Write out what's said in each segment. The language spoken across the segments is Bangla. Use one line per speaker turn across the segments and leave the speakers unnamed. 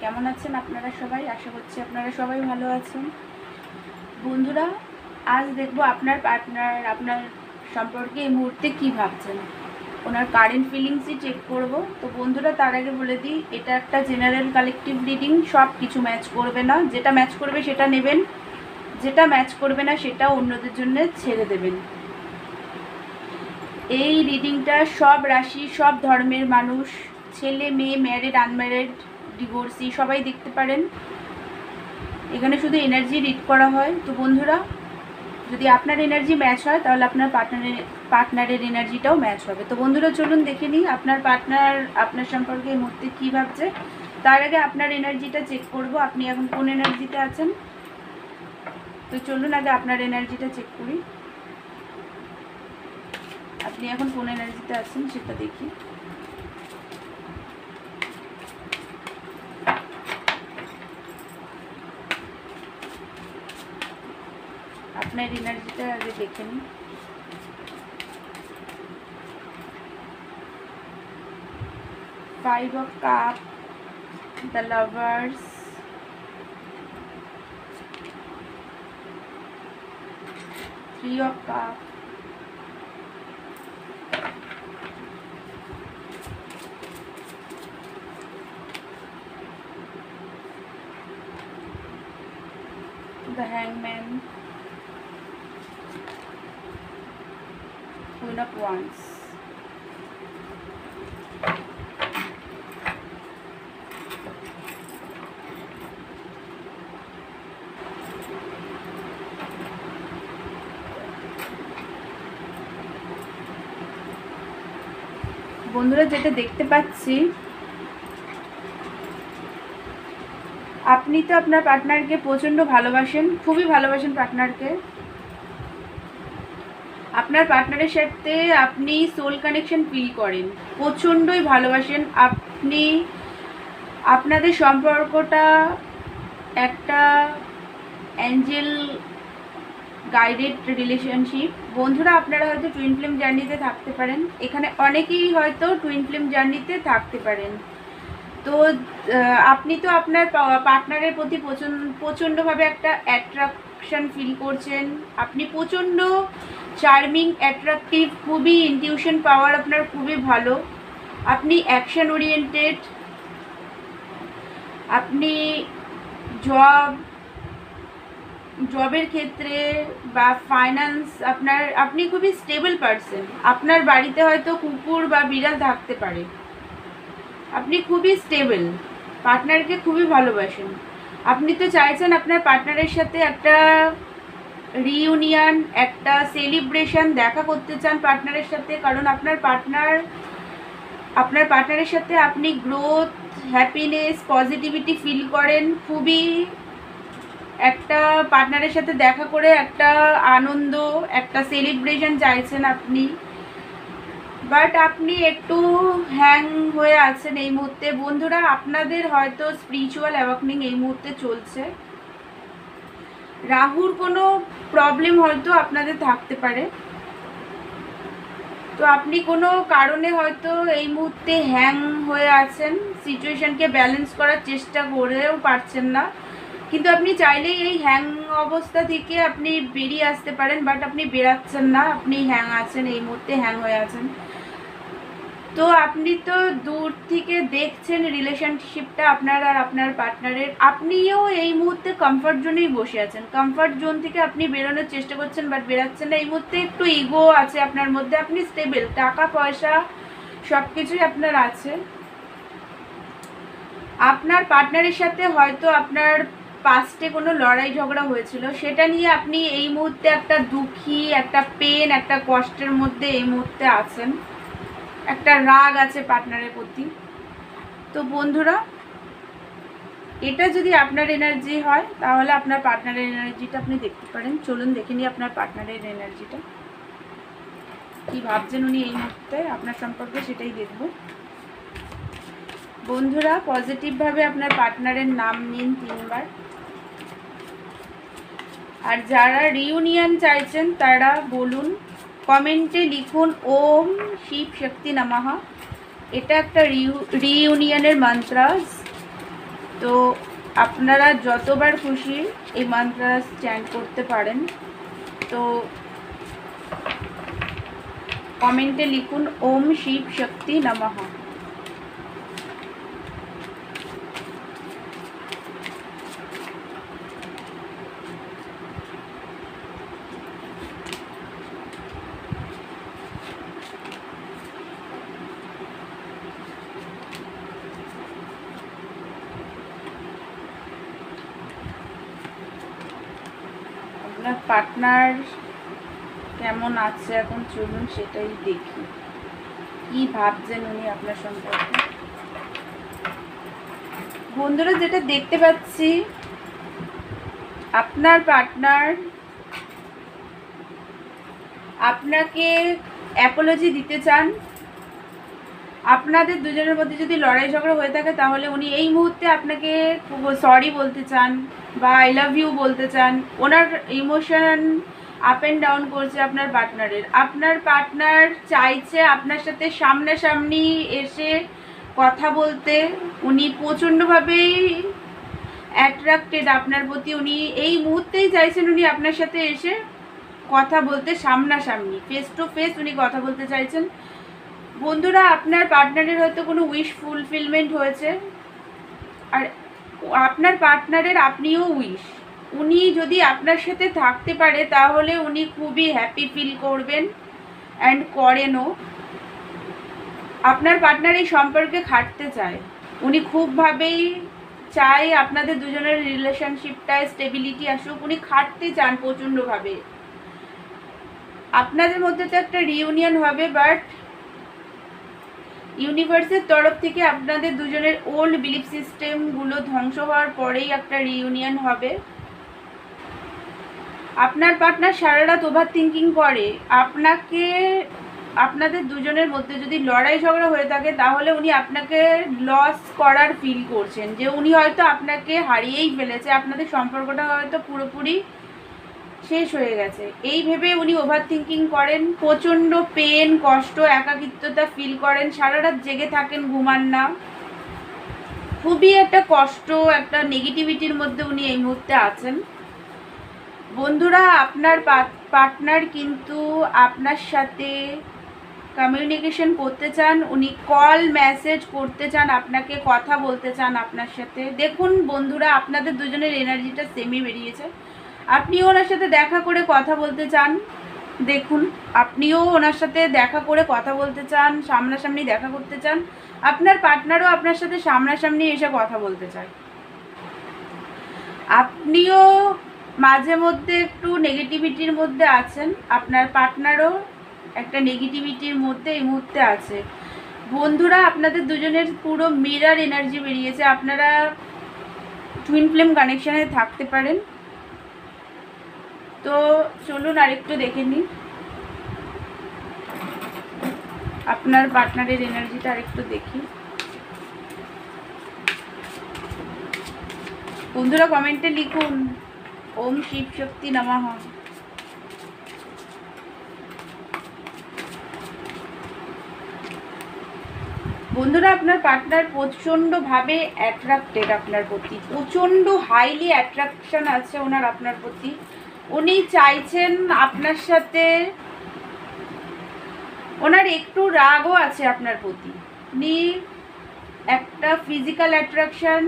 কেমন আছেন আপনারা সবাই? আশা করছি আপনারা সবাই ভালো আছেন। বন্ধুরা, আজ দেখব আপনার পার্টনার আপনার সম্পর্কে এই মুহূর্তে কী ভাবছেন। ওনার কারেন্ট ফিলিংসই চেক করব। তো বন্ধুরা, তার আগে বলে দিই, এটা একটা জেনারেল কালেকটিভ রিডিং সব কিছু ম্যাচ করবে না। যেটা ম্যাচ করবে সেটা নেবেন। যেটা ম্যাচ করবে না সেটা অন্যদের জন্য ছেড়ে দেবেন। এই রিডিংটা সব রাশি, সব ধর্মের মানুষ, ছেলে, মেয়ে ম্যারিড আনম্যারিড ডিভোর্সি সবাই দেখতে পারেন। এখানে শুধু এনার্জি রিড করা হয়। তো বন্ধুরা, যদি আপনার এনার্জি ম্যাচ হয়, তাহলে আপনার পার্টনারের পার্টনারের এনার্জিটাও ম্যাচ হবে। তো বন্ধুরা, চলুন দেখে নিই আপনার পার্টনার আপনার সম্পর্কে এই মুহূর্তে কী ভাবছে। তার আগে আপনার এনার্জিটা চেক করব। আপনি এখন কোন এনার্জিতে আছেন? তো চলুন আগে আপনার এনার্জিটা চেক করি। আপনি এখন কোন এনার্জিতে আছেন সেটা দেখি। আপনার এনার্জিটা আগে দেখে নিন five of cup the lovers three of cup the hangman wands বন্ধুরা যেটা দেখতে পাচ্ছি আপনি তো আপনার পার্টনারকে প্রচণ্ড ভালোবাসেন খুবই ভালোবাসেন পার্টনারকে আপনার পার্টনারের সাথে আপনি সোল কানেকশন ফিল করেন, প্রচণ্ডই ভালোবাসেন। আপনি, আপনাদের সম্পর্কটা একটা অ্যাঞ্জেল গাইডেড রিলেশনশিপ বন্ধুরা, আপনারা হয়তো টুইন ফিল্ম জার্নিতে থাকতে পারেন। এখানে অনেকেই হয়তো টুইন ফিল্ম জার্নিতে থাকতে পারেন। তো আপনি তো আপনার পার্টনারের প্রতি প্রচণ্ডভাবে একটা অ্যাট্রাকশন ফিল করছেন। আপনি প্রচণ্ড চার্মিং অ্যাট্রাকটিভ খুবই ইনটিউশন পাওয়ার আপনার, খুবই ভালো। আপনি অ্যাকশন ওরিয়েন্টেড আপনি জব জবের ক্ষেত্রে বা ফাইন্যান্স আপনার, আপনি খুবই স্টেবল পারসন আপনার বাড়িতে হয়তো কুকুর বা বিড়াল থাকতে পারে। আপনি খুবই স্টেবল পার্টনারকে খুবই ভালোবাসেন। আপনি তো চাইছেন আপনার পার্টনারের সাথে একটা রিইউনিয়ন একটা সেলিব্রেশন দেখা করতে চান পার্টনারের সাথে, কারণ আপনার পার্টনার আপনার পার্টনারের সাথে আপনি গ্রোথ হ্যাপিনেস পজিটিভিটি ফিল করেন। খুবই একটা পার্টনারের সাথে দেখা করে একটা আনন্দ, একটা সেলিব্রেশন চাইছেন আপনি। বাট আপনি একটু হ্যাং হয়ে আছেন এই মুহূর্তে। বন্ধুরা, আপনাদের হয়তো স্পিরিচুয়াল অ্যাওয়াকনিং এই মুহূর্তে চলছে। রাহুর কোনো প্রবলেম হয়তো আপনাদের থাকতে পারে। তো আপনি কোনো কারণে হয়তো এই মুহূর্তে হ্যাং হয়ে আছেন সিচুয়েশনকে ব্যালেন্স করার চেষ্টা করেও পারছেন না। কিন্তু আপনি চাইলেই এই হ্যাং অবস্থা থেকে আপনি বেরিয়ে আসতে পারেন বাট আপনি বেরাচ্ছেন না, আপনি হ্যাং আছেন, এই মুহূর্তে হ্যাং হয়ে আছেন। তো আপনি তো দূর থেকে দেখছেন রিলেশনশিপটা আপনার আর আপনার পার্টনারের আপনিও এই মুহূর্তে কমফর্ট জোনেই বসে আছেন। কমফর্ট জোন থেকে আপনি বেরোনোর চেষ্টা করছেন বাট বেরাচ্ছেন না। এই মুহূর্তে একটু ইগো আছে আপনার মধ্যে। আপনি স্টেবেল টাকা পয়সা সব কিছুই আপনার আছে। আপনার পার্টনারের সাথে হয়তো আপনার পাস্টে কোনো লড়াই ঝগড়া হয়েছিল। সেটা নিয়ে আপনি এই মুহূর্তে একটা দুঃখী, একটা পেন একটা কষ্টের মধ্যে এই মুহূর্তে আছেন। একটা রাগ আছে পার্টনারের প্রতি। তো বন্ধুরা, এটা যদি আপনার এনার্জি হয়, তাহলে আপনার পার্টনারের এনার্জিটা আপনি দেখতে পারেন। চলুন দেখে নিই আপনার পার্টনারের এনার্জিটা কি ভাবছেন উনি এই মুহূর্তে? আপনার সম্পর্কে সেটাই দেখব। বন্ধুরা পজিটিভভাবে আপনার পার্টনারের নাম নিন তিনবার। আর যারা রিউনিয়ন চাইছেন, তারা বলুন কমেন্টে লিখুন, ওম শিব শক্তি নামাহা এটা একটা রিউনিয়নের মান্ত্রাস তো আপনারা যতবার খুশি এই মান্ত্রাস স্ট্যান্ড করতে পারেন। তো কমেন্টে লিখুন, ওম শিব শক্তি নমঃ। আপনার পার্টনার কেমন আছে এখন চলুন সেটাই দেখি। কি ভাবছেন উনি আপনার সম্পর্কে? বন্ধুরা, যেটা দেখতে পাচ্ছি, আপনার পার্টনার আপনাকে অ্যাপোলজি দিতে চান আপনাদের দুজনের মধ্যে যদি লড়াই ঝগড়া হয়ে থাকে, তাহলে উনি এই মুহূর্তে আপনাকে সরি বলতে চান বা আই লাভ ইউ বলতে চান। ওনার ইমোশন আপ অ্যান্ড ডাউন করছে আপনার পার্টনারের আপনার পার্টনার চাইছে আপনার সাথে সামনাসামনি এসে কথা বলতে। উনি প্রচণ্ডভাবেই অ্যাট্রাক্টেড আপনার প্রতি। উনি এই মুহূর্তেই চাইছেন উনি আপনার সাথে এসে কথা বলতে সামনাসামনি। ফেস টু ফেস উনি কথা বলতে চাইছেন। বন্ধুরা, আপনার পার্টনারের হয়তো কোনো উইশ ফুলফিলমেন্ট হয়েছে? আর আপনার পার্টনারের আপনিও উইশ উনি যদি আপনার সাথে থাকতে পারে, তাহলে উনি খুবই হ্যাপি ফিল করবেন অ্যান্ড করেনও। আপনার পার্টনার এই সম্পর্কে খাটতে চায়। উনি খুবভাবেই চায় আপনাদের দুজনের রিলেশনশিপটায় স্টেবিলিটি আসুক। উনি খাটতে চান প্রচণ্ডভাবে আপনাদের মধ্যে তো একটা রিউনিয়ন হবে বাট ইউনিভার্সের তরফ থেকে আপনাদের দুজনের ওল্ড বিলিফ সিস্টেমগুলো ধ্বংস হওয়ার পরেই একটা রিউনিয়ন হবে। আপনার পার্টনার সারা রাত ওভার থিঙ্কিং করে। আপনাকে, আপনাদের দুজনের মধ্যে যদি লড়াই ঝগড়া হয়ে থাকে, তাহলে উনি আপনাকে লস করার ফিল করছেন। যে উনি হয়তো আপনাকে হারিয়েই ফেলেছে। আপনাদের সম্পর্কটা হয়তো পুরোপুরি শেষ হয়ে গেছে। এই ভেবে উনি ওভার থিঙ্কিং করেন, প্রচণ্ড পেন কষ্ট, একাকিত্বতা ফিল করেন সারা রাত জেগে থাকেন ঘুমান না। খুবই একটা কষ্ট, একটা নেগেটিভিটির মধ্যে উনি এই মুহূর্তে আছেন। বন্ধুরা, আপনার পার্টনার কিন্তু আপনার সাথে কমিউনিকেশন করতে চান, উনি কল মেসেজ করতে চান, আপনাকে কথা বলতে চান আপনার সাথে। দেখুন বন্ধুরা, আপনাদের দুজনের এনার্জিটা সেমই বেরিয়েছে। আপনিও ওনার সাথে দেখা করে কথা বলতে চান? দেখুন, আপনিও ওনার সাথে দেখা করে কথা বলতে চান, সামনাসামনি দেখা করতে চান। আপনার পার্টনারও আপনার সাথে সামনাসামনি এসে কথা বলতে চায়। আপনিও মাঝে মধ্যে একটু নেগেটিভিটির মধ্যে আছেন। আপনার পার্টনারও একটা নেগেটিভিটির মধ্যে এই মুহূর্তে আছে। বন্ধুরা, আপনাদের দুজনের পুরো মিরার এনার্জি বেরিয়েছে। আপনারা টুইন ফ্লেম কানেকশানে থাকতে পারেন। তো চলুন আরেকটু দেখে নিন আপনার পার্টনারের এনার্জিটা আরেকটু দেখি। বন্ধুরা কমেন্টে লিখুন, ওম শিব শক্তি নমঃ। বন্ধুরা, আপনার পার্টনার প্রচণ্ডভাবে অ্যাট্রাক্টেড আপনার প্রতি। প্রচণ্ড হাইলি অ্যাট্রাকশন আছে ওনার আপনার প্রতি। উনি চাইছেন আপনার সাথে, ওনার একটু রাগও আছে আপনার প্রতি। উনি একটা ফিজিক্যাল অ্যাট্রাকশন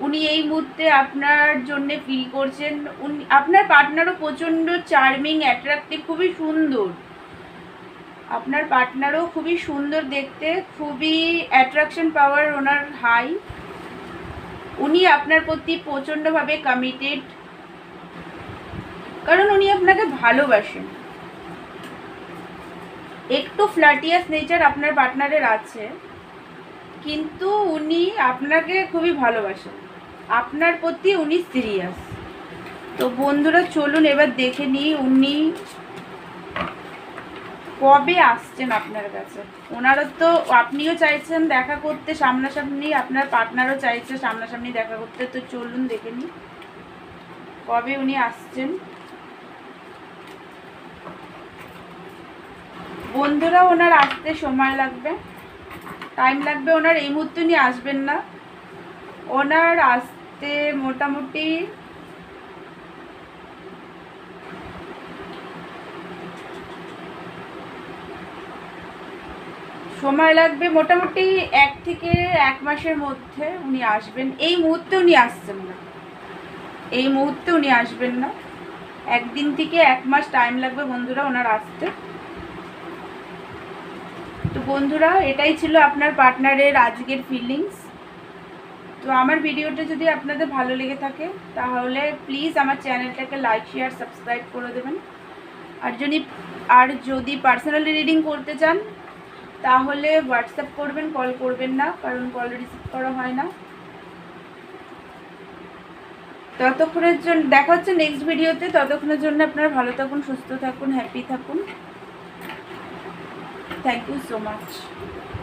উনি এই মুহূর্তে আপনার জন্য ফিল করছেন। উনি, আপনার পার্টনারও প্রচণ্ড চার্মিং অ্যাট্রাক্টিভ খুবই সুন্দর। আপনার পার্টনারও খুবই সুন্দর দেখতে, খুবই অ্যাট্রাকশন পাওয়ার ওনার হাই উনি আপনার প্রতি প্রচণ্ডভাবে কমিটেড কারণ উনি আপনাকে ভালোবাসেন। একটু ফ্ল্যাটিয়াস নেচার আপনার পার্টনারের আছে, কিন্তু উনি আপনাকে খুবই ভালোবাসেন। আপনার প্রতি উনি সিরিয়াস তো বন্ধুরা, চলুন এবার দেখে নিই উনি কবে আসছেন আপনার কাছে। ওনারও তো আপনিও চাইছেন দেখা করতে, সামনাসামনি আপনার পার্টনারও চাইছে সামনাসামনি দেখা করতে। তো চলুন দেখে নিই কবে উনি আসছেন। বন্ধুরা, ওনার আসতে সময় লাগবে। টাইম লাগবে, ওনার এই মুহূর্তে উনি আসবেন না। ওনার আসতে মোটামুটি সময় লাগবে মোটামুটি এক থেকে এক মাসের মধ্যে উনি আসবেন। এই মুহূর্তে উনি আসছেন না। এই মুহূর্তে উনি আসবেন না। একদিন থেকে এক মাস টাইম লাগবে বন্ধুরা, ওনার আসতে। বন্ধুরা, এটাই ছিল আপনার পার্টনারের আজকের ফিলিংস তো আমার ভিডিওটা যদি আপনাদের ভালো লেগে থাকে, তাহলে প্লিজ আমার চ্যানেলটাকে লাইক শেয়ার সাবস্ক্রাইব করে দেবেন। আর যদি আর যদি পার্সোনালি রিডিং করতে চান, তাহলে হোয়াটসঅ্যাপ করবেন কল করবেন না, কারণ কল রিসিভ করা হয় না। ততক্ষণের জন্য, দেখা হচ্ছে নেক্সট ভিডিওতে ততক্ষণের জন্য আপনারা ভালো থাকুন, সুস্থ থাকুন হ্যাপি থাকুন। Thank you so much.